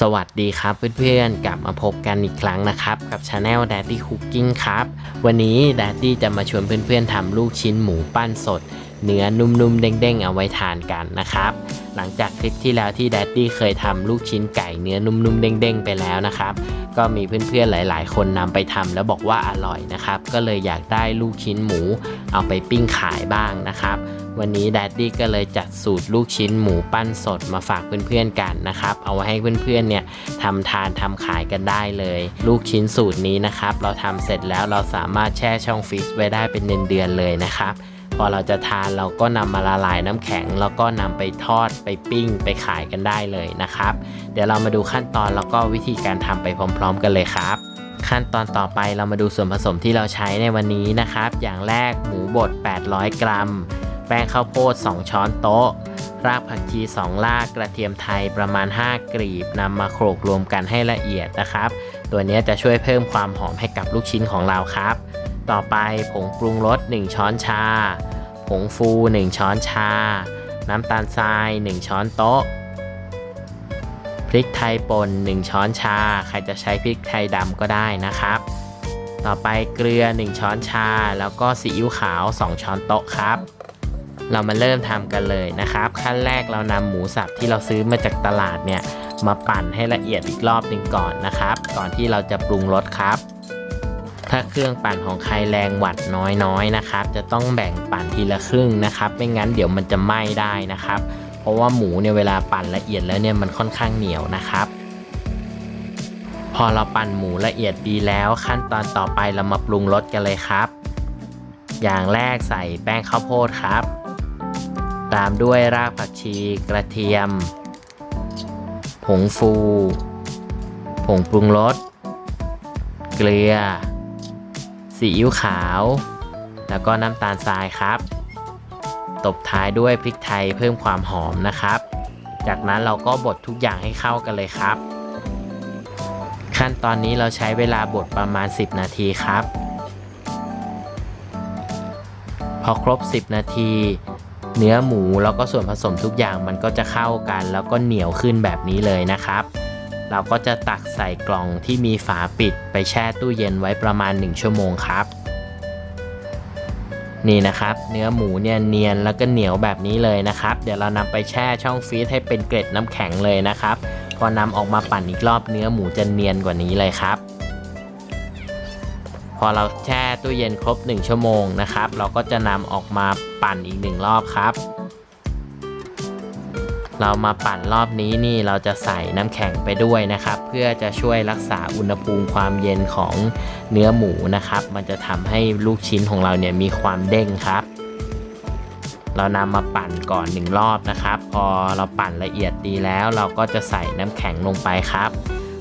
สวัสดีครับเพื่อนๆ กลับมาพบกันอีกครั้งนะครับ กับช anel Daddy Cooking ครับ วันนี้ Daddy จะมาชวนเพื่อนๆทำลูกชิ้นหมูปั้นสด เนื้อนุ่มๆ เด้งๆ เอาไว้ทานกันนะครับ หลังจากคลิปที่แล้วที่ Daddy เคยทำลูกชิ้นไก่เนื้อนุ่มๆ เด้งๆ ไปแล้วนะครับ ก็มีเพื่อนๆ หลายๆ คนนำไปทำแล้วบอกว่าอร่อยนะครับ ก็เลยอยากได้ลูกชิ้นหมูเอาไปปิ้งขายบ้างนะครับ วันนี้แดดดี้ก็เลยจัดสูตรลูกชิ้นหมูปั้นสดมาฝากเพื่อนๆกันนะครับ เอาไว้ให้เพื่อนๆเนี่ยทำทานทำขายกันได้เลย ลูกชิ้นสูตรนี้นะครับ เราทำเสร็จแล้วเราสามารถแช่ช่องฟรีซไว้ได้เป็นเดือนๆเลยนะครับพอเราจะทานเราก็นำมาละลายน้ำแข็ง แล้วก็นำไปทอดไปปิ้งไปขายกันได้เลยนะครับ เดี๋ยวเรามาดูขั้นตอนแล้วก็วิธีการทำไปพร้อม ๆ กันเลยครับ ขั้นตอนต่อไปเรามาดูส่วนผสมที่เราใช้ในวันนี้นะครับ อย่างแรกหมูบด 800 กรัม แป้งข้าวโพด 2 ช้อนโต๊ะ รากผักชี 2 ราก กระเทียมไทยประมาณ 5 กรีบนำมาโขลกรวมกันให้ละเอียดนะครับ ตัวนี้จะช่วยเพิ่มความหอมให้กับลูกชิ้นของเราครับ ต่อไปผงปรุงรส 1 ช้อนชา ผงฟู 1 ช้อนชา น้ำตาลทราย 1 ช้อนโต๊ะ พริกไทยป่น 1 ช้อนชา ใครจะใช้พริกไทยดำก็ได้นะครับต่อไปเกลือ 1 ช้อนชา แล้วก็ซีอิ๊วขาว 2 ช้อนโต๊ะครับ เรามาเริ่มทำกันเลยนะครับ ขั้นแรกเรานำหมูสับที่เราซื้อมาจากตลาดเนี่ยมาปั่นให้ละเอียดอีกรอบหนึ่งก่อนนะครับ ก่อนที่เราจะปรุงรสครับ ถ้าเครื่องปั่นของใครแรงหวัดน้อยๆนะครับ จะต้องแบ่งปั่นทีละครึ่งนะครับ ไม่งั้นเดี๋ยวมันจะไหม้ได้นะครับ เพราะว่าหมูเนี่ยเวลาปั่นละเอียดแล้วเนี่ยมันค่อนข้างเหนียวนะครับพอเราปั่นหมูละเอียดดีแล้วขั้นตอนต่อไปเรามาปรุงรสกันเลยครับ อย่างแรกใส่แป้งข้าวโพดครับ ตามด้วยรากผักชีกระเทียม ผงฟู ผงปรุงรส เกลือ ซีอิ๊วขาว แล้วก็น้ำตาลทรายครับ ตบท้ายด้วยพริกไทยเพิ่มความหอมนะครับ จากนั้นเราก็บดทุกอย่างให้เข้ากันเลยครับ ขั้นตอนนี้เราใช้เวลาบดประมาณ 10 นาทีครับ พอครบ 10 นาที เนื้อหมูแล้วก็ส่วนผสมทุกอย่างมันก็จะเข้ากัน แล้วก็เหนียวขึ้นแบบนี้เลยนะครับ เราก็จะตักใส่กล่องที่มีฝาปิดไปแช่ตู้เย็นไว้ประมาณ 1 ชั่วโมงครับ นี่นะครับ เนื้อหมูเนี่ยเนียนแล้วก็เหนียวแบบนี้เลยนะครับ เดี๋ยวเรานำไปแช่ช่องฟรีซให้เป็นเกล็ดน้ำแข็งเลยนะครับ พอนำออกมาปั่นอีกรอบเนื้อหมูจะเนียนกว่านี้เลยครับ พอเราแช่ตู้เย็นครบ 1 ชั่วโมงนะครับ เราก็จะนำออกมาปั่นอีกหนึ่งรอบครับ เรามาปั่นรอบนี้นี่เราจะใส่น้ำแข็งไปด้วยนะครับ เพื่อจะช่วยรักษาอุณหภูมิความเย็นของเนื้อหมูนะครับ มันจะทำให้ลูกชิ้นของเราเนี่ยมีความเด้งครับ เรานำมาปั่นก่อนหนึ่งรอบนะครับ พอเราปั่นละเอียดดีแล้ว เราก็จะใส่น้ำแข็งลงไปครับ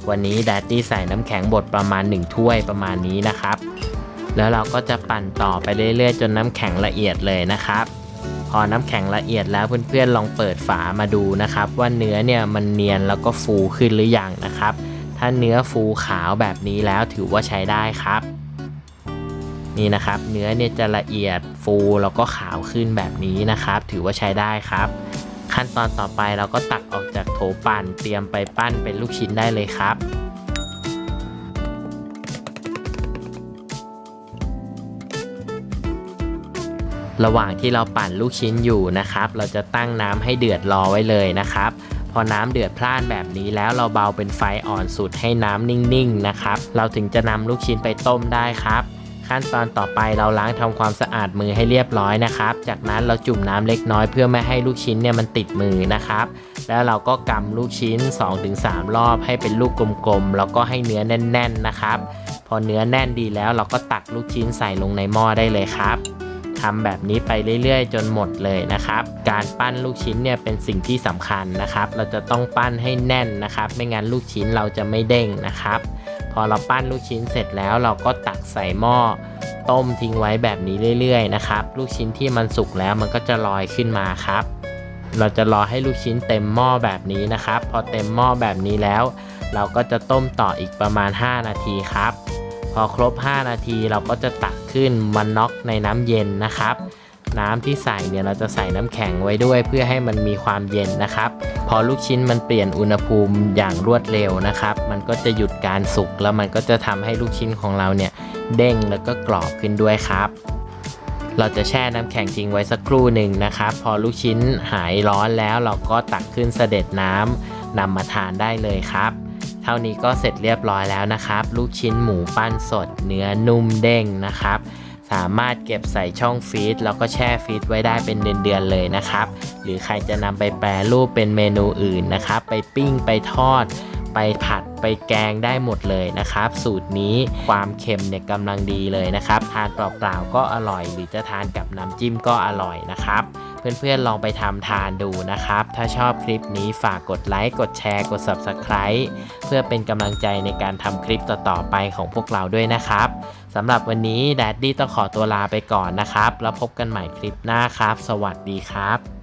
วันนี้ดัตตี้ใส่น้ำแข็งบดประมาณ 1 ถ้วยประมาณนี้นะครับ แล้วเราก็จะปั่นต่อไปเรื่อยๆ จนน้ำแข็งละเอียดเลยนะครับ พอน้ำแข็งละเอียดแล้วเพื่อนๆลองเปิดฝามาดูนะครับ ว่าเนื้อเนี่ยมันเนียนแล้วก็ฟูขึ้นหรือยังนะครับ ถ้าเนื้อฟูขาวแบบนี้แล้วถือว่าใช้ได้ครับ นี่นะครับ เนื้อเนี่ยจะละเอียดฟูแล้วก็ขาวขึ้นแบบนี้นะครับ ถือว่าใช้ได้ครับ ขั้นตอนต่อไปเราก็ตักออกจากโถปั่นเตรียมไปปั้นเป็นลูกชิ้นได้เลยครับระหว่างที่เราปั่นลูกชิ้นอยู่นะครับ เราจะตั้งน้ำให้เดือดรอไว้เลยนะครับ พอน้ำเดือดพล่านแบบนี้แล้วเราเบาเป็นไฟอ่อนสุดให้น้ำนิ่งๆนะครับ เราถึงจะนำลูกชิ้นไปต้มได้ครับ ขั้นตอนต่อไปเราล้างทำความสะอาดมือให้เรียบร้อยนะครับ จากนั้นเราจุ่มน้ำเล็กน้อยเพื่อไม่ให้ลูกชิ้นเนี่ยมันติดมือนะครับ แล้วเราก็กำลูกชิ้น 2-3 รอบให้เป็นลูกกลมๆแล้วก็ให้เนื้อแน่น ๆนะครับ พอเนื้อแน่นดีแล้วเราก็ตักลูกชิ้นใส่ลงในหม้อได้เลยครับทำแบบนี้ไปเรื่อยๆ จนหมดเลยนะครับ การปั้นลูกชิ้นเนี่ยเป็นสิ่งที่สำคัญนะครับ เราจะต้องปั้นให้แน่นนะครับ ไม่งั้นลูกชิ้นเราจะไม่เด้งนะครับ พอเราปั้นลูกชิ้นเสร็จแล้วเราก็ตักใส่หม้อต้มทิ้งไว้แบบนี้เรื่อยๆนะครับ ลูกชิ้นที่มันสุกแล้วมันก็จะลอยขึ้นมาครับ เราจะรอให้ลูกชิ้นเต็มหม้อแบบนี้นะครับ พอเต็มหม้อแบบนี้แล้ว เราก็จะต้มต่ออีกประมาณ 5 นาทีครับ พอครบ 5 นาทีเราก็จะตักขึ้นมาน็อกในน้ำเย็นนะครับ น้ำที่ใส่เนี่ยเราจะใส่น้ำแข็งไว้ด้วย เพื่อให้มันมีความเย็นนะครับ พอลูกชิ้นมันเปลี่ยนอุณหภูมิอย่างรวดเร็วนะครับ มันก็จะหยุดการสุกแล้วมันก็จะทำให้ลูกชิ้นของเราเนี่ยเด้งแล้วก็กรอบขึ้นด้วยครับเราจะแช่น้ำแข็งทิ้งไว้สักครู่หนึ่งนะครับ พอลูกชิ้นหายร้อนแล้วเราก็ตักขึ้นเสด็จน้ำนำมาทานได้เลยครับ เท่านี้ก็เสร็จเรียบร้อยแล้วนะครับ ลูกชิ้นหมูปั้นสดเนื้อนุ่มเด้งนะครับ สามารถเก็บใส่ช่องฟีดแล้วก็แช่ฟีดไว้ได้เป็นเดือนๆเลยนะครับ หรือใครจะนำไปแปรรูปเป็นเมนูอื่นนะครับ ไปปิ้งไปทอด ไปผัดไปแกงได้หมดเลยนะครับ สูตรนี้ความเค็มเนี่ยกำลังดีเลยนะครับ ทานเปล่าๆก็อร่อย หรือจะทานกับน้ำจิ้มก็อร่อยนะครับเพื่อนๆ ลองไปทำทานดูนะครับ ถ้าชอบคลิปนี้ฝากกดไลค์ กดแชร์ กด Subscribe เพื่อเป็นกำลังใจในการทำคลิปต่อๆ ไปของพวกเราด้วยนะครับ สำหรับวันนี้แดดดี้ต้องขอตัวลาไปก่อนนะครับ แล้วพบกันใหม่คลิปหน้าครับ สวัสดีครับ